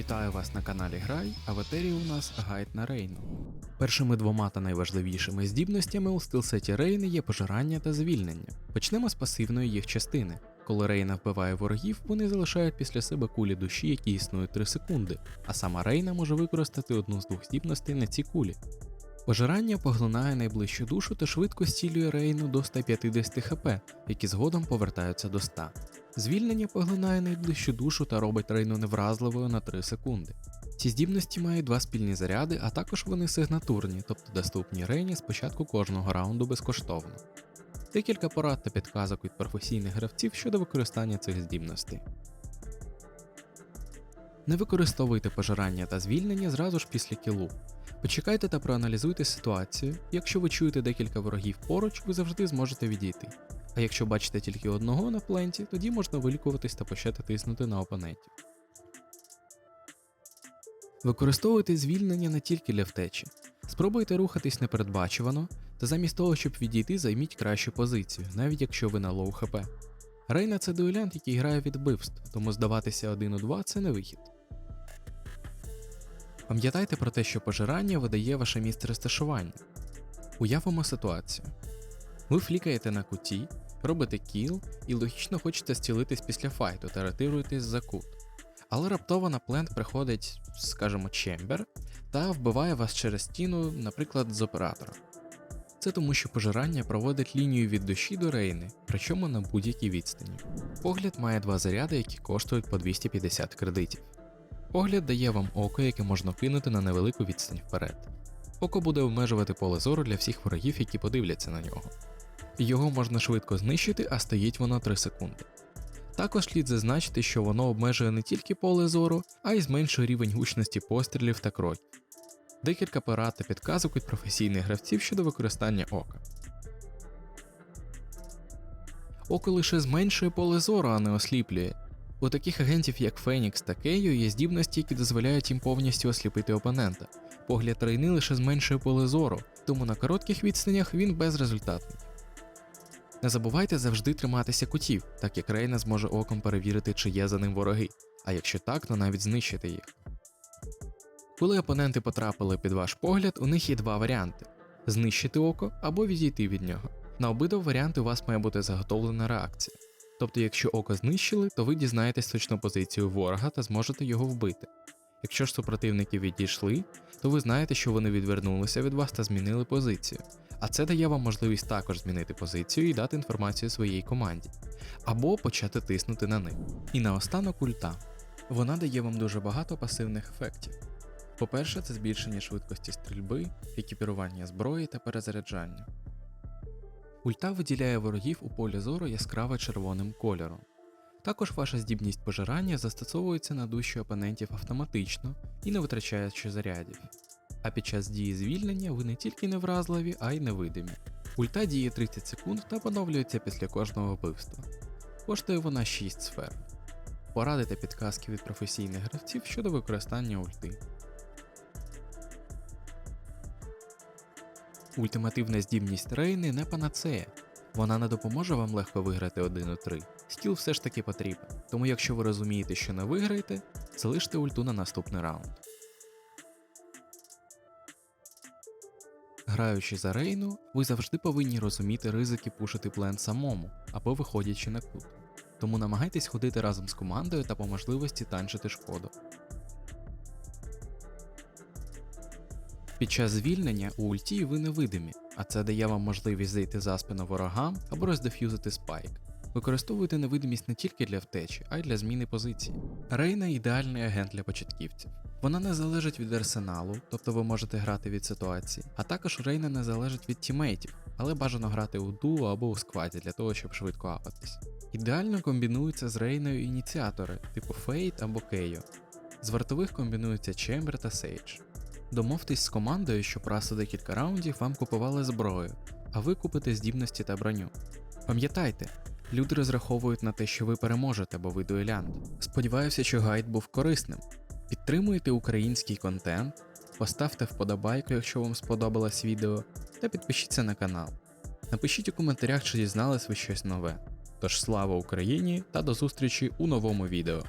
Вітаю вас на каналі Грай, а в етері у нас гайд на Рейну. Першими двома та найважливішими здібностями у стилсеті Рейни є пожирання та звільнення. Почнемо з пасивної їх частини. Коли Рейна вбиває ворогів, вони залишають після себе кулі душі, які існують 3 секунди, а сама Рейна може використати одну з двох здібностей на ці кулі. Пожирання поглинає найближчу душу та швидко стілює Рейну до 150 хп, які згодом повертаються до 100. Звільнення поглинає найближчу душу та робить Рейну невразливою на 3 секунди. Ці здібності мають два спільні заряди, а також вони сигнатурні, тобто доступні Рейні з початку кожного раунду безкоштовно. Декілька порад та підказок від професійних гравців щодо використання цих здібностей. Не використовуйте пожирання та звільнення зразу ж після кілу. Почекайте та проаналізуйте ситуацію. Якщо ви чуєте декілька ворогів поруч, ви завжди зможете відійти. А якщо бачите тільки одного на пленті, тоді можна вилікуватись та почати тиснути на опонентів. Використовуйте звільнення не тільки для втечі. Спробуйте рухатись непередбачувано, та замість того, щоб відійти, займіть кращу позицію, навіть якщо ви на лоу хп. Рейна це дуелянт, який грає від вбивств, тому здаватися один у два це не вихід. Пам'ятайте про те, що пожирання видає ваше місце розташування. Уявимо ситуацію. Ви флікаєте на куті, робите кіл і логічно хочете зцілитись після файту та ретируєтесь за кут. Але раптово на плент приходить, скажімо, чембер та вбиває вас через стіну, наприклад, з оператора. Це тому, що пожирання проводить лінію від душі до рейни, причому на будь-якій відстані. Погляд має два заряди, які коштують по 250 кредитів. Погляд дає вам око, яке можна кинути на невелику відстань вперед. Око буде обмежувати поле зору для всіх ворогів, які подивляться на нього. Його можна швидко знищити, а стоїть воно 3 секунди. Також слід зазначити, що воно обмежує не тільки поле зору, а й зменшує рівень гучності пострілів та кроків. Декілька порад та підказок від професійних гравців щодо використання ока. Око лише зменшує поле зору, а не осліплює. У таких агентів, як Фенікс та Кейо, є здібності, які дозволяють їм повністю осліпити опонента. Погляд рейни лише зменшує поле зору, тому на коротких відстанях він безрезультатний. Не забувайте завжди триматися кутів, так як Рейна зможе оком перевірити, чи є за ним вороги, а якщо так, то навіть знищити їх. Коли опоненти потрапили під ваш погляд, у них є два варіанти: знищити око або відійти від нього. На обидва варіанти у вас має бути заготовлена реакція. Тобто, якщо око знищили, то ви дізнаєтесь точну позицію ворога та зможете його вбити. Якщо ж супротивники відійшли, то ви знаєте, що вони відвернулися від вас та змінили позицію. А це дає вам можливість також змінити позицію і дати інформацію своїй команді, або почати тиснути на них. І наостанок ульта. Вона дає вам дуже багато пасивних ефектів. По-перше, це збільшення швидкості стрільби, екіпірування зброї та перезаряджання. Ульта виділяє ворогів у полі зору яскраво червоним кольором. Також ваша здібність пожирання застосовується на душі опонентів автоматично і не витрачаючи зарядів. А під час дії звільнення ви не тільки невразливі, а й невидимі. Ульта діє 30 секунд та поновлюється після кожного вбивства. Коштує вона 6 сфер. Поради та підказки від професійних гравців щодо використання ульти. Ультимативна здібність Рейни не панацея. Вона не допоможе вам легко виграти 1 у 3. Скіл все ж таки потрібен. Тому якщо ви розумієте, що не виграєте, залиште ульту на наступний раунд. Граючи за Рейну, ви завжди повинні розуміти ризики пушити плен самому або виходячи на кут. Тому намагайтесь ходити разом з командою та по можливості танчити шкоду. Під час звільнення у ульті ви невидимі, а це дає вам можливість зайти за спину ворогам або роздеф'юзити спайк. Використовуйте невидимість не тільки для втечі, а й для зміни позиції. Рейна ідеальний агент для початківців. Вона не залежить від арсеналу, тобто ви можете грати від ситуації, а також Рейна не залежить від тімейтів, але бажано грати у дуо або у скваді для того, щоб швидко апатись. Ідеально комбінуються з Рейною ініціатори, типу Фейт або Кейо. З вартових комбінуються Чембер та Сейдж. Домовтесь з командою, щоб раз у декілька раундів вам купували зброю, а ви купите здібності та броню. Пам'ятайте, люди розраховують на те, що ви переможете, бо ви дуелянт. Сподіваюся, що гайд був корисним. Підтримуйте український контент, поставте вподобайку, якщо вам сподобалось відео, та підпишіться на канал. Напишіть у коментарях, чи дізнались ви щось нове. Тож слава Україні та до зустрічі у новому відео.